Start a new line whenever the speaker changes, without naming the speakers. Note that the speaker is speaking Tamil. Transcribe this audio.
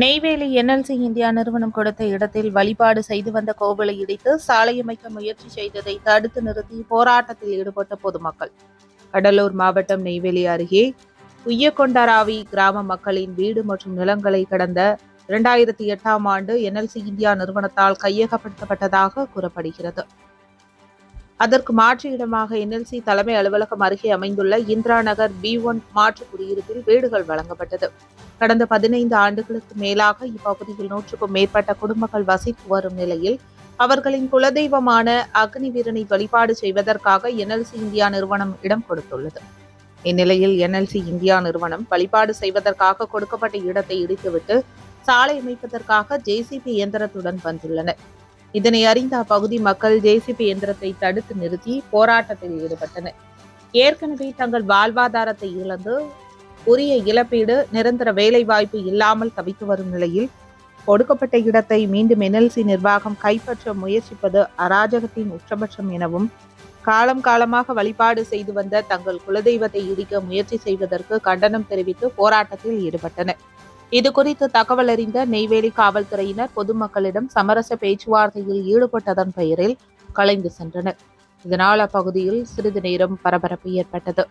நெய்வேலி என்எல்சி இந்தியா நிறுவனம் கொடுத்த இடத்தில் வழிபாடு செய்து வந்த கோவிலை இடித்து சாலை அமைக்க முயற்சி செய்ததை தடுத்து நிறுத்தி போராட்டத்தில் ஈடுபட்ட பொதுமக்கள். கடலூர் மாவட்டம் நெய்வேலி அருகே உய்யக்கொண்டராவி கிராம மக்களின் வீடு மற்றும் நிலங்களை கடந்த இரண்டாயிரத்தி எட்டாம் ஆண்டு என்எல்சி இந்தியா நிறுவனத்தால் கையகப்படுத்தப்பட்டதாக கூறப்படுகிறது. அதற்கு மாற்று இடமாக என்எல்சி தலைமை அலுவலகம் அருகே அமைந்துள்ள இந்திரா நகர் பி ஒன் மாற்று குடியிருப்பில் வீடுகள் வழங்கப்பட்டது. கடந்த பதினைந்து ஆண்டுகளுக்கு மேலாக இப்பகுதியில் நூற்றுக்கும் மேற்பட்ட குடும்பங்கள் வசித்து வரும் நிலையில் அவர்களின் குலதெய்வமான அக்னி வீரனை வழிபாடு செய்வதற்காக என்எல்சி இந்தியா நிறுவனம் இடம் கொடுத்துள்ளது. இந்நிலையில் என்எல்சி இந்தியா நிறுவனம் வழிபாடு செய்வதற்காக கொடுக்கப்பட்ட இடத்தை இடித்துவிட்டு சாலை அமைப்பதற்காக ஜேசிபி இயந்திரத்துடன் வந்துள்ளனர். இதனை அறிந்த அப்பகுதி மக்கள் ஜேசிபி இயந்திரத்தை தடுத்து நிறுத்தி போராட்டத்தில் ஈடுபட்டனர். ஏற்கனவே தங்கள் வாழ்வாதாரத்தை இழந்து உரிய இழப்பீடு நிரந்தர வேலைவாய்ப்பு இல்லாமல் தவித்து வரும் நிலையில் கொடுக்கப்பட்ட இடத்தை மீண்டும் என்எல்சி நிர்வாகம் கைப்பற்ற முயற்சிப்பது அராஜகத்தின் உச்சபட்சம் எனவும் காலம் காலமாக வழிபாடு செய்து வந்த தங்கள் குலதெய்வத்தை இடிக்க முயற்சி செய்வதற்கு கண்டனம் தெரிவித்து போராட்டத்தில் ஈடுபட்டனர். இது குறித்து தகவல் அறிந்த நெய்வேலி காவல்துறையினர் பொதுமக்களிடம் சமரச பேச்சுவார்த்தையில் ஈடுபட்டதன் பெயரில் கலைந்து சென்றனர். இதனால் அப்பகுதியில் சிறிது நேரம் பரபரப்பு ஏற்பட்டது.